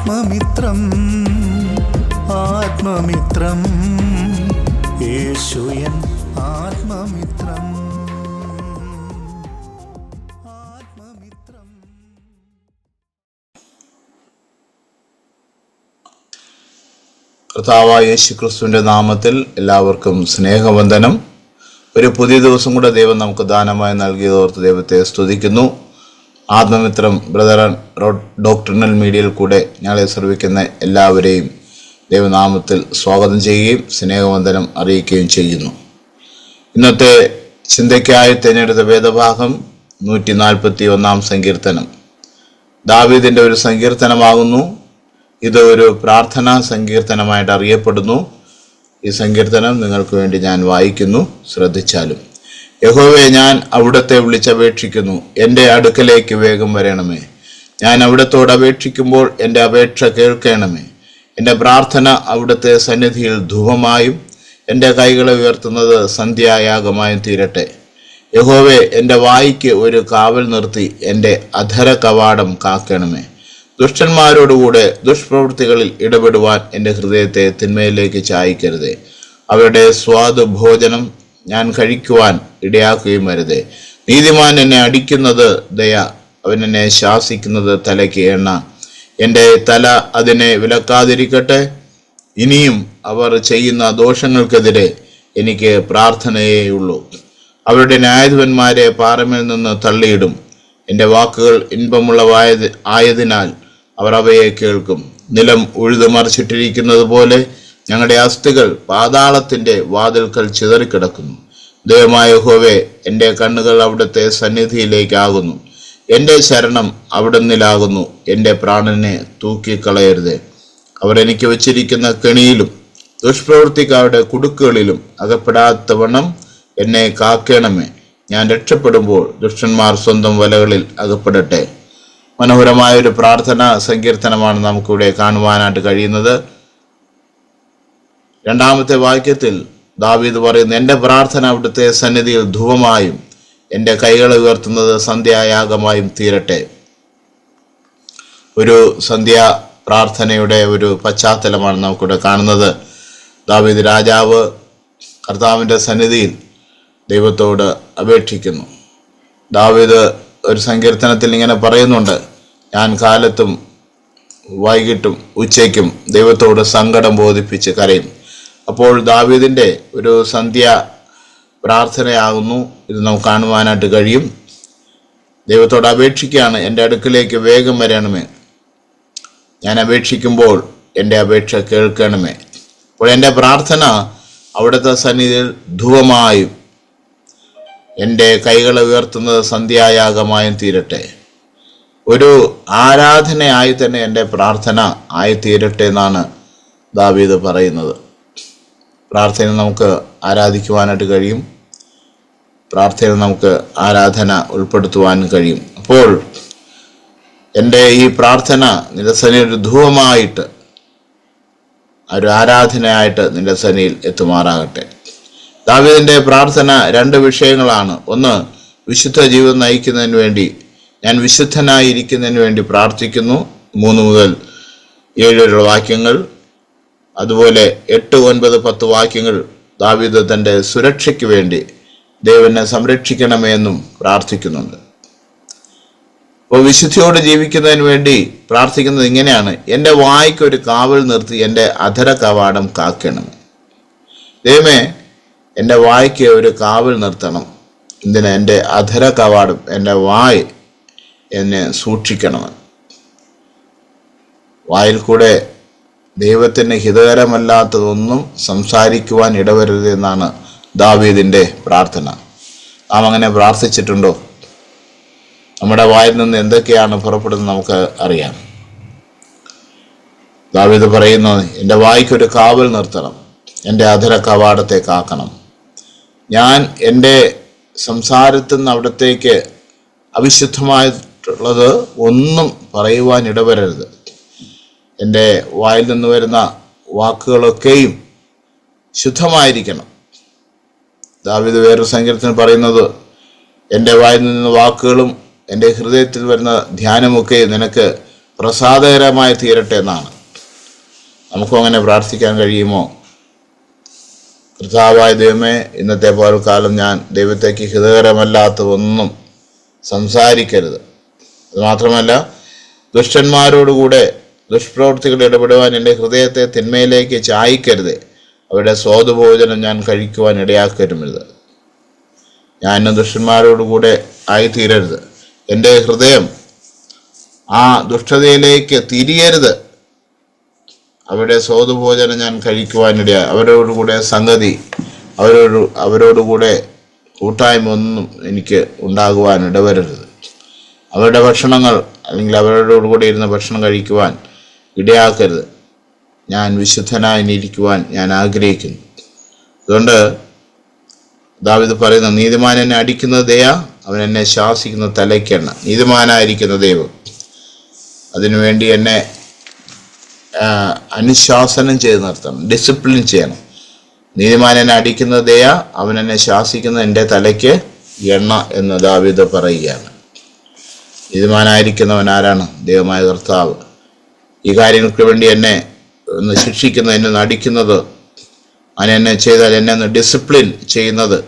ആത്മമിത്രം ആത്മമിത്രം. യേശുയൻ ആത്മമിത്രം. ആത്മമിത്രം. കർത്താവായ യേശു ക്രിസ്തുവിന്റെ നാമത്തിൽ എല്ലാവർക്കും സ്നേഹവന്ദനം. ഒരു പുതിയ ദിവസം കൂടെ ദൈവം നമുക്ക് ദാനമായി നൽകിയതോർത്ത് ദൈവത്തെ സ്തുതിക്കുന്നു. ആത്മമിത്രം ബ്രദർ ഡോക്ടറിനൽ മീഡിയയിൽ കൂടെ ഞങ്ങളെ ശ്രമിക്കുന്ന എല്ലാവരെയും ദൈവനാമത്തിൽ സ്വാഗതം ചെയ്യുകയും സ്നേഹവന്ദനം അറിയിക്കുകയും ചെയ്യുന്നു. ഇന്നത്തെ ചിന്തയ്ക്കായി തിരഞ്ഞെടുത്ത വേദഭാഗം നൂറ്റി നാൽപ്പത്തി ഒന്നാം സങ്കീർത്തനം. ദാവീദിന്റെ ഒരു സങ്കീർത്തനമാകുന്നു. ഇത് ഒരു പ്രാർത്ഥനാ സങ്കീർത്തനമായിട്ട് അറിയപ്പെടുന്നു. ഈ സങ്കീർത്തനം നിങ്ങൾക്ക് വേണ്ടി ഞാൻ വായിക്കുന്നു. ശ്രദ്ധിച്ചാലും. യഹോവയെ ഞാൻ അവിടത്തെ വിളിച്ചപേക്ഷിക്കുന്നു. എന്റെ അടുക്കലേക്ക് വേഗം വരണമേ. ഞാൻ അവിടത്തോട് അപേക്ഷിക്കുമ്പോൾ എന്റെ അപേക്ഷ കേൾക്കണമേ. എന്റെ പ്രാർത്ഥന അവിടുത്തെ സന്നിധിയിൽ ധൂപമായും എന്റെ കൈകളെ ഉയർത്തുന്നത് സന്ധ്യായാഗമായും തീരട്ടെ. യഹോവെ എന്റെ വായിക്ക് ഒരു കാവൽ നിർത്തി എന്റെ അധര കവാടം കാക്കണമേ. ദുഷ്ടന്മാരോടുകൂടെ ദുഷ്പ്രവൃത്തികളിൽ ഇടപെടുവാൻ എന്റെ ഹൃദയത്തെ തിന്മയിലേക്ക് ചായ്ക്കരുതേ. അവരുടെ സ്വാദ് ഭോജനം ഞാൻ കഴിക്കുവാൻ ഇടയാക്കുകയും വരുതേ. നീതിമാൻ എന്നെ അടിക്കുന്നത് ദയ അവൻ എന്നെ ശാസിക്കുന്നത് തലയ്ക്ക് എണ്ണ. എന്റെ തല അതിനെ വിലക്കാതിരിക്കട്ടെ. ഇനിയും അവർ ചെയ്യുന്ന ദോഷങ്ങൾക്കെതിരെ എനിക്ക് പ്രാർത്ഥനയേ ഉള്ളൂ. അവരുടെ ന്യായാധിപന്മാരെ പാറമേൽ നിന്ന് തള്ളിയിടും. എന്റെ വാക്കുകൾ ഇൻപമുള്ളവായത് ആയതിനാൽ അവർ അവയെ കേൾക്കും. നിലം ഉഴുതു മറിച്ചിട്ടിരിക്കുന്നത് പോലെ ഞങ്ങളുടെ അസ്ഥികൾ പാതാളത്തിന്റെ വാതിൽക്കൽ ചിതറിക്കിടക്കുന്നു. ദൈവമായ ഹോവേ എന്റെ കണ്ണുകൾ അവിടുത്തെ സന്നിധിയിലേക്കാകുന്നു. എന്റെ ശരണം അവിടുന്നിലാകുന്നു. എന്റെ പ്രാണനെ തൂക്കിക്കളയരുത്. അവരെനിക്ക് വച്ചിരിക്കുന്ന കെണിയിലും ദുഷ്പ്രവൃത്തിക്കാരുടെ കുടുക്കുകളിലും അകപ്പെടാത്തവണ്ണം എന്നെ കാക്കണമേ. ഞാൻ രക്ഷപ്പെടുമ്പോൾ ദുഷ്ടന്മാർ സ്വന്തം വലകളിൽ അകപ്പെടട്ടെ. മനോഹരമായ ഒരു പ്രാർത്ഥന സങ്കീർത്തനമാണ് നമുക്കിവിടെ കാണുവാനായിട്ട് കഴിയുന്നത്. രണ്ടാമത്തെ വാക്യത്തിൽ ദാവീദ് പറയുന്നു എന്റെ പ്രാർത്ഥന അവിടുത്തെ സന്നിധിയിൽ ധുവമായും എന്റെ കൈകളെ ഉയർത്തുന്നത് സന്ധ്യായാഗമായും തീരട്ടെ. ഒരു സന്ധ്യാ പ്രാർത്ഥനയുടെ ഒരു പശ്ചാത്തലമാണ് നമുക്കിവിടെ കാണുന്നത്. ദാവീദ് രാജാവ് കർത്താവിന്റെ സന്നിധിയിൽ ദൈവത്തോട് അപേക്ഷിക്കുന്നു. ദാവീദ് ഒരു സങ്കീർത്തനത്തിൽ ഇങ്ങനെ പറയുന്നുണ്ട് ഞാൻ കാലത്തും വൈകിട്ടും ഉച്ചയ്ക്കും ദൈവത്തോട് സങ്കടം ബോധിപ്പിച്ച് കരയും. അപ്പോൾ ദാവീദിന്റെ ഒരു സന്ധ്യ പ്രാർത്ഥനയാകുന്നു. ഇത് നമുക്ക് കാണുവാനായിട്ട് കഴിയും. ദൈവത്തോട് അപേക്ഷിക്കുകയാണ് എന്റെ അടുക്കിലേക്ക് വേഗം വരണമേ. ഞാൻ അപേക്ഷിക്കുമ്പോൾ എന്റെ അപേക്ഷ കേൾക്കണമേ. അപ്പോൾ എന്റെ പ്രാർത്ഥന അവിടുത്തെ സന്നിധിയിൽ ധുവമായും എന്റെ കൈകളെ ഉയർത്തുന്നത് സന്ധ്യായാഗമായും തീരട്ടെ. ഒരു ആരാധനയായി തന്നെ എന്റെ പ്രാർത്ഥന ആയി തീരട്ടെ എന്നാണ് ദാവീദ് പറയുന്നത്. പ്രാർത്ഥന നമുക്ക് ആരാധിക്കുവാനായിട്ട് കഴിയും. പ്രാർത്ഥന നമുക്ക് ആരാധന ഉൾപ്പെടുത്തുവാൻ കഴിയും. അപ്പോൾ എന്റെ ഈ പ്രാർത്ഥന നിന്റെ സനിയിൽ ഒരു ധൂവമായിട്ട് ഒരു ആരാധനയായിട്ട് നിരസനയിൽ എത്തുമാറാകട്ടെ. ദാവീദിന്റെ പ്രാർത്ഥന രണ്ട് വിഷയങ്ങളാണ്. ഒന്ന് വിശുദ്ധ ജീവിതം നയിക്കുന്നതിന് വേണ്ടി ഞാൻ വിശുദ്ധനായിരിക്കുന്നതിന് വേണ്ടി പ്രാർത്ഥിക്കുന്നു. മൂന്ന് മുതൽ ഏഴ് വാക്യങ്ങൾ. അതുപോലെ എട്ട് ഒൻപത് പത്ത് വാക്യങ്ങൾ ദാവീദ് തന്റെ സുരക്ഷയ്ക്ക് വേണ്ടി ദൈവനെ സംരക്ഷിക്കണമേ എന്നും പ്രാർത്ഥിക്കുന്നുണ്ട്. അപ്പോൾ വിശുദ്ധിയോട് ജീവിക്കുന്നതിന് വേണ്ടി പ്രാർത്ഥിക്കുന്നത് ഇങ്ങനെയാണ്. എന്റെ വായ്ക്ക് ഒരു കാവൽ നിർത്തി എന്റെ അധര കവാടം കാക്കണം. ദൈവമേ എന്റെ വായിക്ക് ഒരു കാവൽ നിർത്തണം. എന്തിന്? എന്റെ അധര കവാടം എന്റെ വായ് എന്നെ സൂക്ഷിക്കണം വായിൽ കൂടെ ദൈവത്തിന് ഹിതകരമല്ലാത്തതൊന്നും സംസാരിക്കുവാൻ ഇടവരരുത് എന്നാണ് ദാവീദിന്റെ പ്രാർത്ഥന. നാം അങ്ങനെ പ്രാർത്ഥിച്ചിട്ടുണ്ടോ? നമ്മുടെ വായിൽ നിന്ന് എന്തൊക്കെയാണ് പുറപ്പെടുന്നത് നമുക്ക് അറിയാം. ദാവീദ് പറയുന്നു എന്റെ വായിക്കൊരു കാവൽ നിർത്തണം എന്റെ അധര കവാടത്തെ കാക്കണം. ഞാൻ എന്റെ സംസാരത്തിൽ നിന്ന് അവിടത്തേക്ക് അവിശുദ്ധമായിട്ടുള്ളത് ഒന്നും പറയുവാൻ ഇടവരരുത്. എന്റെ വായിൽ നിന്ന് വരുന്ന വാക്കുകളൊക്കെയും ശുദ്ധമായിരിക്കണം. ദാവിദ് വേറൊരു സങ്കീർത്തനം പറയുന്നത് എന്റെ വായിൽ നിന്ന് വാക്കുകളും എന്റെ ഹൃദയത്തിൽ വരുന്ന ധ്യാനമൊക്കെ നിനക്ക് പ്രസാദകരമായി തീരട്ടെ എന്നാണ്. നമുക്കും അങ്ങനെ പ്രാർത്ഥിക്കാൻ കഴിയുമോ? കർത്താവായ ദൈവമേ ഇന്നത്തെ പോൽക്കാലം ഞാൻ ദൈവത്തേക്ക് ഹിതകരമല്ലാത്ത ഒന്നും സംസാരിക്കരുത് അതുമാത്രമല്ല ദുഷ്ടന്മാരോടുകൂടെ ദുഷ്പ്രവൃത്തികൾ ഇടപെടുവാൻ എന്റെ ഹൃദയത്തെ തിന്മയിലേക്ക് ചായ്ക്കരുത്. അവരുടെ സ്വാദുഭോജനം ഞാൻ കഴിക്കുവാൻ ഇടയാക്കരുമരുത് ഞാൻ ദുഷ്ടന്മാരോടുകൂടെ ആയിത്തീരരുത്. എന്റെ ഹൃദയം ആ ദുഷ്ടതയിലേക്ക് തിരിയരുത്. അവരുടെ സ്വാദുഭോജനം ഞാൻ കഴിക്കുവാനിടയ അവരോടുകൂടെ സംഗതി അവരോട് അവരോടുകൂടെ കൂട്ടായ്മ ഒന്നും എനിക്ക് ഉണ്ടാകുവാൻ ഇടവരരുത്. അവരുടെ ഭക്ഷണങ്ങൾ അല്ലെങ്കിൽ അവരോടുകൂടെ ഇരുന്ന് ഭക്ഷണം കഴിക്കുവാൻ ഇടയാക്കരുത്. ഞാൻ വിശുദ്ധനായി ഇരിക്കുവാൻ ഞാൻ ആഗ്രഹിക്കുന്നു. അതുകൊണ്ട് ദാവിദ് പറയുന്ന നീതിമാൻ എന്നെ അടിക്കുന്ന ദയ അവൻ എന്നെ ശാസിക്കുന്ന തലയ്ക്കെണ്ണ നീതിമാനായിരിക്കുന്ന ദൈവം അതിനുവേണ്ടി എന്നെ അനുശാസനം ചെയ്ത് നിർത്തണം ഡിസിപ്ലിൻ ചെയ്യണം. നീതിമാൻ എന്നെ അടിക്കുന്ന ദയ അവൻ എന്നെ ശാസിക്കുന്ന എന്റെ തലയ്ക്ക് എണ്ണ എന്ന് ദാവിദ് പറയുകയാണ്. നീതിമാനായിരിക്കുന്നവൻ ആരാണ്? ദൈവമായ കർത്താവ്. ഈ കാര്യങ്ങൾക്ക് വേണ്ടി എന്നെ ഒന്ന് ശിക്ഷിക്കുന്നത് എന്നെ നടിക്കുന്നത് അവൻ എന്നെ ചെയ്താൽ എന്നെ ഒന്ന് ഡിസിപ്ലിൻ ചെയ്യുന്നത്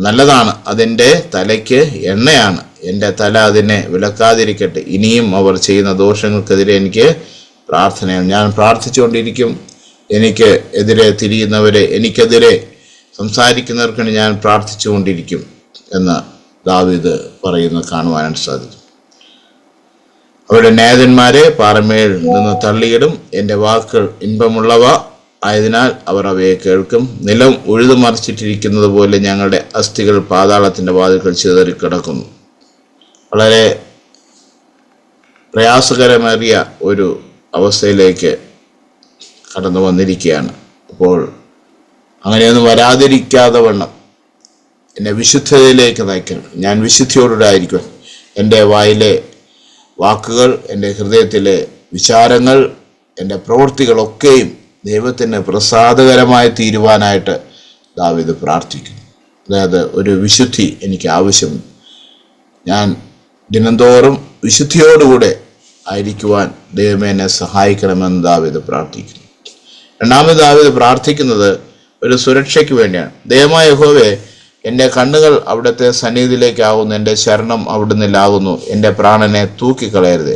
നല്ലതാണ്. അതിന്റെ തലയ്ക്ക് എണ്ണയാണ്. എന്റെ തല അതിനെ വിലക്കാതിരിക്കട്ടെ. ഇനിയും അവർ ചെയ്യുന്ന ദോഷങ്ങൾക്കെതിരെ എനിക്ക് പ്രാർത്ഥനയാണ്. ഞാൻ പ്രാർത്ഥിച്ചുകൊണ്ടിരിക്കും. എനിക്ക് എതിരെ തിരിയുന്നവരെ എനിക്കെതിരെ സംസാരിക്കുന്നവർക്കാണ് ഞാൻ പ്രാർത്ഥിച്ചുകൊണ്ടിരിക്കും എന്ന് ദാവിദ് പറയുന്നത് കാണുവാനായിട്ട് സാധിക്കും. അവരുടെ നേതന്മാരെ പാറമേൽ നിന്ന് തള്ളിയിടും. എന്റെ വാക്കുകൾ ഇൻപമുള്ളവ ആയതിനാൽ അവർ അവയെ കേൾക്കും. നിലം ഉഴുതുമറിച്ചിട്ടിരിക്കുന്നത് പോലെ ഞങ്ങളുടെ അസ്ഥികൾ പാതാളത്തിന്റെ വാതിൽകൾ ചിതറിക്കിടക്കുന്നു വളരെ പ്രയാസകരമേറിയ ഒരു അവസ്ഥയിലേക്ക് കടന്നു വന്നിരിക്കുകയാണ്. അപ്പോൾ അങ്ങനെയൊന്നും വരാതിരിക്കാതെ വണ്ണം. എന്നെ വിശുദ്ധതയിലേക്ക് നയിക്കണം. ഞാൻ വിശുദ്ധിയോടുകൂടെ ആയിരിക്കും എന്റെ വായിലെ വാക്കുകൾ എന്റെ ഹൃദയത്തിലെ വിചാരങ്ങൾ എന്റെ പ്രവൃത്തികളൊക്കെയും ദൈവത്തിന് പ്രസാദകരമായി തീരുവാനായിട്ട് ദാവിദ് പ്രാർത്ഥിക്കുന്നു. അതായത് ഒരു വിശുദ്ധി എനിക്ക് ആവശ്യമുണ്ട് ഞാൻ ദിനംതോറും വിശുദ്ധിയോടുകൂടെ ആയിരിക്കുവാൻ ദൈവമേ എന്നെ സഹായിക്കണമെന്ന് ദാവിദ് പ്രാർത്ഥിക്കുന്നു. രണ്ടാമത് ദാവിദ് പ്രാർത്ഥിക്കുന്നത് ഒരു സുരക്ഷയ്ക്ക് വേണ്ടിയാണ്. ദൈവമായ യഹോവേ എന്റെ കണ്ണുകൾ അവിടുത്തെ സന്നിധിയിലേക്കാകുന്നു എന്റെ ശരണം അവിടുന്നിലാകുന്നു എന്റെ പ്രാണനെ തൂക്കിക്കളയരുത്.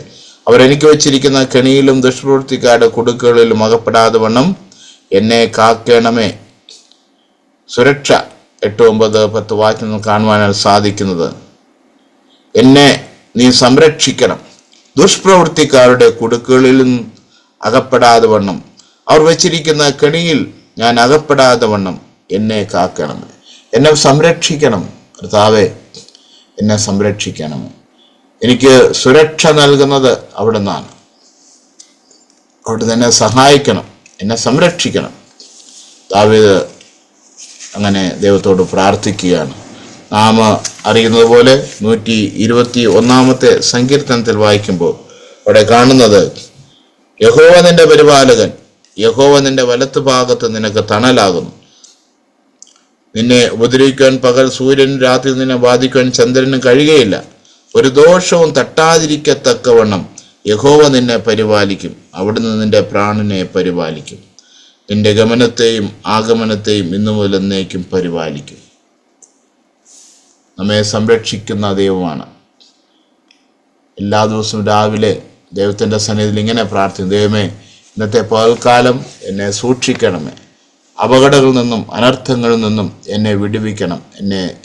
അവരെനിക്ക് വെച്ചിരിക്കുന്ന കെണിയിലും ദുഷ്പ്രവൃത്തിക്കാരുടെ കുടുക്കുകളിലും അകപ്പെടാതെ വണ്ണം എന്നെ കാക്കണമേ. സുരക്ഷ എട്ട് ഒമ്പത് പത്ത് വാക്യങ്ങൾ കാണുവാനാണ് സാധിക്കുന്നത്. എന്നെ നീ സംരക്ഷിക്കണം. ദുഷ്പ്രവൃത്തിക്കാരുടെ കുടുക്കുകളിലും അകപ്പെടാതെ വണ്ണം. അവർ വെച്ചിരിക്കുന്ന കെണിയിൽ ഞാൻ അകപ്പെടാതെ വണ്ണം. എന്നെ കാക്കണം എന്നെ സംരക്ഷിക്കണം കർത്താവെ എന്നെ സംരക്ഷിക്കണം. എനിക്ക് സുരക്ഷ നൽകുന്നത് അവിടെ നിന്നാണ് അവിടെ എന്നെ സഹായിക്കണം എന്നെ സംരക്ഷിക്കണം. ദാവീദ് അങ്ങനെ ദൈവത്തോട് പ്രാർത്ഥിക്കുകയാണ്. നാം അറിയുന്നത് പോലെ നൂറ്റി ഇരുപത്തി ഒന്നാമത്തെ സങ്കീർത്തനത്തിൽ വായിക്കുമ്പോൾ അവിടെ കാണുന്നത് യഹോവ നിന്റെ പരിപാലകൻ യഹോവ നിന്റെ വലത്ത് ഭാഗത്ത് നിനക്ക് തണലാകുന്നു. നിന്നെ ഉപദ്രവിക്കാൻ പകൽ സൂര്യൻ രാത്രി നിന്നെ ബാധിക്കാൻ ചന്ദ്രനും കഴിയുകയില്ല. ഒരു ദോഷവും തട്ടാതിരിക്കത്തക്കവണ്ണം യഹോവ നിന്നെ പരിപാലിക്കും. അവിടുന്ന് നിന്റെ പ്രാണനെ പരിപാലിക്കും. നിന്റെ ഗമനത്തെയും ആഗമനത്തെയും ഇന്നു മുതൽ എന്നേക്കും പരിപാലിക്കും. നമ്മെ സംരക്ഷിക്കുന്ന ദൈവമാണ്. എല്ലാ ദിവസവും രാവിലെ ദൈവത്തിന്റെ സന്നിധിയിൽ ഇങ്ങനെ പ്രാർത്ഥിക്കും. ദൈവമേ ഇന്നത്തെ പകൽക്കാലം എന്നെ സൂക്ഷിക്കണമേ. അപകടങ്ങളിൽ നിന്നും അനർത്ഥങ്ങളിൽ നിന്നും എന്നെ വിടുവിക്കണം എന്നെ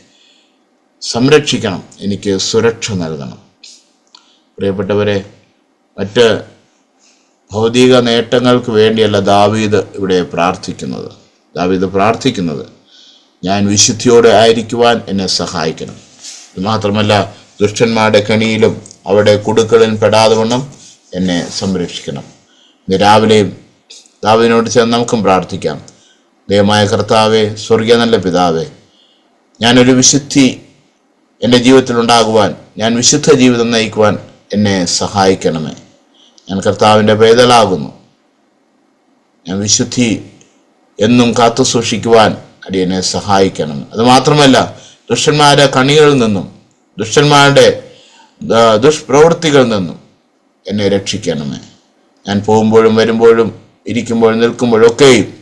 സംരക്ഷിക്കണം എനിക്ക് സുരക്ഷ നൽകണം. പ്രിയപ്പെട്ടവരെ മറ്റ് ഭൗതിക നേട്ടങ്ങൾക്ക് വേണ്ടിയല്ല ദാവീദ് ഇവിടെ പ്രാർത്ഥിക്കുന്നത്. ദാവീദ് പ്രാർത്ഥിക്കുന്നത് ഞാൻ വിശുദ്ധിയോടെ ആയിരിക്കുവാൻ എന്നെ സഹായിക്കണം. ഇത് മാത്രമല്ല ദുഷ്ടന്മാരുടെ കണിയിലും അവിടെ കുടുക്കളിൽ പെടാതെ വണ്ണം എന്നെ സംരക്ഷിക്കണം. ഇന്ന് രാവിലെയും ദാവിനോട് ചേർന്ന് നമുക്കും പ്രാർത്ഥിക്കാം. ദയമായ കർത്താവെ സ്വർഗീയ നല്ല പിതാവേ ഞാനൊരു വിശുദ്ധി എന്റെ ജീവിതത്തിൽ ഉണ്ടാകുവാൻ ഞാൻ വിശുദ്ധ ജീവിതം നയിക്കുവാൻ എന്നെ സഹായിക്കണമേ. ഞാൻ കർത്താവിന്റെ പേതലാകുന്നു. ഞാൻ വിശുദ്ധി എന്നും കാത്തു സൂക്ഷിക്കുവാൻ അടിയനെ സഹായിക്കണം അത് മാത്രമല്ല ദുഷ്ടന്മാരുടെ കണികളിൽ നിന്നും ദുഷ്ടന്മാരുടെ ദുഷ്പ്രവൃത്തികളിൽ നിന്നും എന്നെ രക്ഷിക്കണമേ. ഞാൻ പോകുമ്പോഴും വരുമ്പോഴും ഇരിക്കുമ്പോഴും നിൽക്കുമ്പോഴും ഒക്കെയും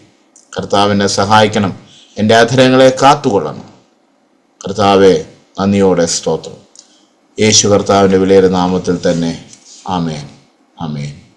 കർത്താവിനെ സഹായിക്കണം. എന്റെ അധരങ്ങളെ കാത്തുകൊള്ളണം. കർത്താവെ നന്ദിയോടെ സ്തോത്രം. യേശു കർത്താവിന്റെ വിലയേറെ നാമത്തിൽ തന്നെ. ആമേൻ. ആമേൻ.